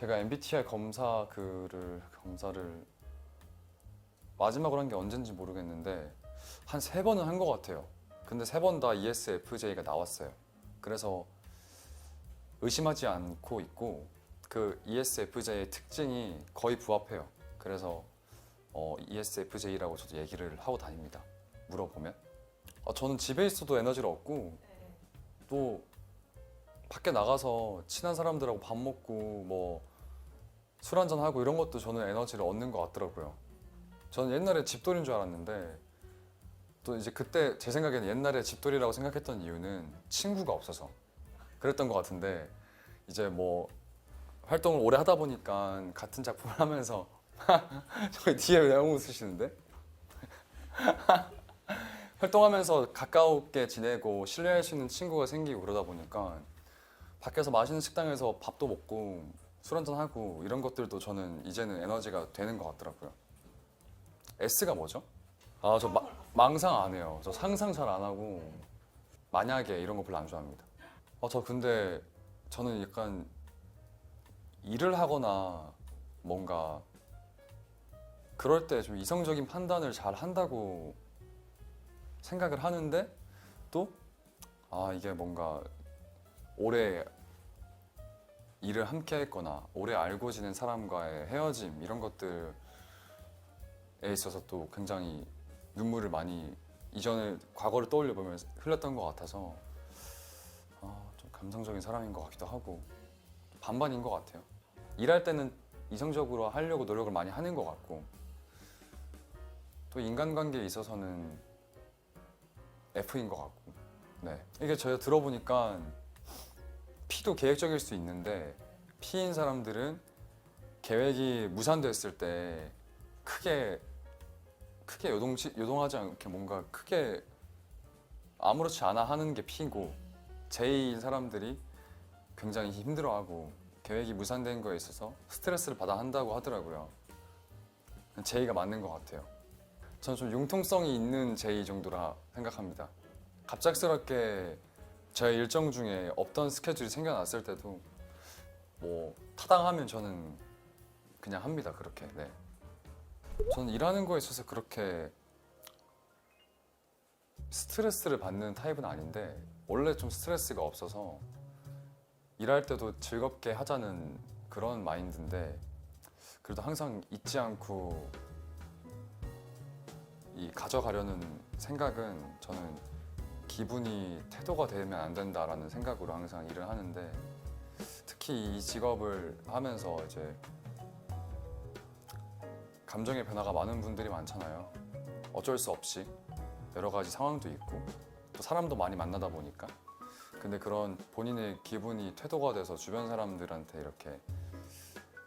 제가 MBTI 검사 그를 검사를 마지막으로 한 게 언젠지 모르겠는데 한 세 번은 한 것 같아요. 근데 세 번 다 ESFJ가 나왔어요. 그래서 의심하지 않고 있고 그 ESFJ의 특징이 거의 부합해요. 그래서 어, ESFJ라고 저도 얘기를 하고 다닙니다. 물어보면 어, 저는 집에 있어도 에너지를 얻고 또 밖에 나가서 친한 사람들하고 밥 먹고 뭐 술 한잔 하고 이런 것도 저는 에너지를 얻는 것 같더라고요. 저는 옛날에 집돌이인 줄 알았는데 또 이제 그때 제 생각에는 옛날에 집돌이라고 생각했던 이유는 친구가 없어서 그랬던 것 같은데 이제 뭐 활동을 오래 하다 보니까 같은 작품을 하면서 저기 뒤에 왜 웃으시는데? 활동하면서 가까우게 지내고 신뢰할 수 있는 친구가 생기고 그러다 보니까 밖에서 맛있는 식당에서 밥도 먹고 술 한잔 하고 이런 것들도 저는 이제는 에너지가 되는 것 같더라고요. S가 뭐죠? 아저 망상 안 해요. 저 상상 잘 안 하고 만약에 이런 거 별로 안 좋아합니다. 아저 근데 저는 약간 일을 하거나 뭔가 그럴 때 좀 이성적인 판단을 잘 한다고 생각을 하는데 또 아 이게 뭔가 오래 일을 함께 했거나 오래 알고 지낸 사람과의 헤어짐 이런 것들에 있어서 또 굉장히 눈물을 많이 이전에 과거를 떠올려 보면 흘렸던 것 같아서 아, 좀 감성적인 사람인 것 같기도 하고 반반인 것 같아요. 일할 때는 이성적으로 하려고 노력을 많이 하는 것 같고 또 인간관계에 있어서는 F인 것 같고 네 이게 제가 들어보니까 P도 계획적일 수 있는데 P인 사람들은 계획이 무산됐을 때 크게 크게 요동치, 요동하지 않게 뭔가 크게 아무렇지 않아 하는 게 P고 J인 사람들이 굉장히 힘들어하고 계획이 무산된 거에 있어서 스트레스를 받아 한다고 하더라고요. J가 맞는 것 같아요. 저는 좀 융통성이 있는 J 정도라 생각합니다. 갑작스럽게 제 일정 중에 없던 스케줄이 생겨났을 때도 뭐 타당하면 저는 그냥 합니다. 그렇게. 네. 저는 일하는 거에 있어서 그렇게 스트레스를 받는 타입은 아닌데 원래 좀 스트레스가 없어서 일할 때도 즐겁게 하자는 그런 마인드인데 그래도 항상 잊지 않고 이 가져가려는 생각은 저는 기분이 태도가 되면 안 된다라는 생각으로 항상 일을 하는데 특히 이 직업을 하면서 이제 감정의 변화가 많은 분들이 많잖아요. 어쩔 수 없이 여러 가지 상황도 있고 또 사람도 많이 만나다 보니까 근데 그런 본인의 기분이 태도가 돼서 주변 사람들한테 이렇게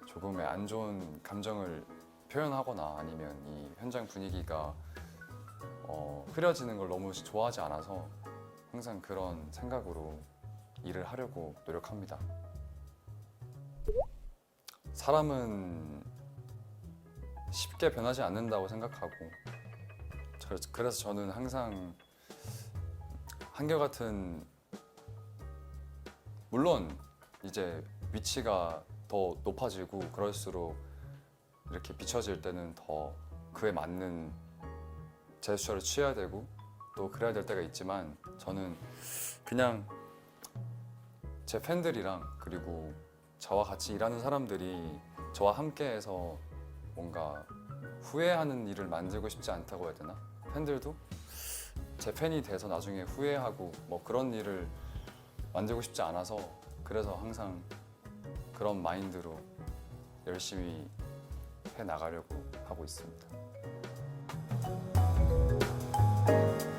조금의 안 좋은 감정을 표현하거나 아니면 이 현장 분위기가 어, 흐려지는 걸 너무 좋아하지 않아서 항상 그런 생각으로 일을 하려고 노력합니다. 사람은 쉽게 변하지 않는다고 생각하고 저- 그래서 저는 항상 한결같은 물론 이제 위치가 더 높아지고 그럴수록 이렇게 비춰질 때는 더 그에 맞는 제스처를 취해야 되고 또 그래야 될 때가 있지만 저는 그냥 제 팬들이랑 그리고 저와 같이 일하는 사람들이 저와 함께해서 뭔가 후회하는 일을 만들고 싶지 않다고 해야 되나? 팬들도 제 팬이 돼서 나중에 후회하고 뭐 그런 일을 만들고 싶지 않아서 그래서 항상 그런 마인드로 열심히 해 나가려고 하고 있습니다. you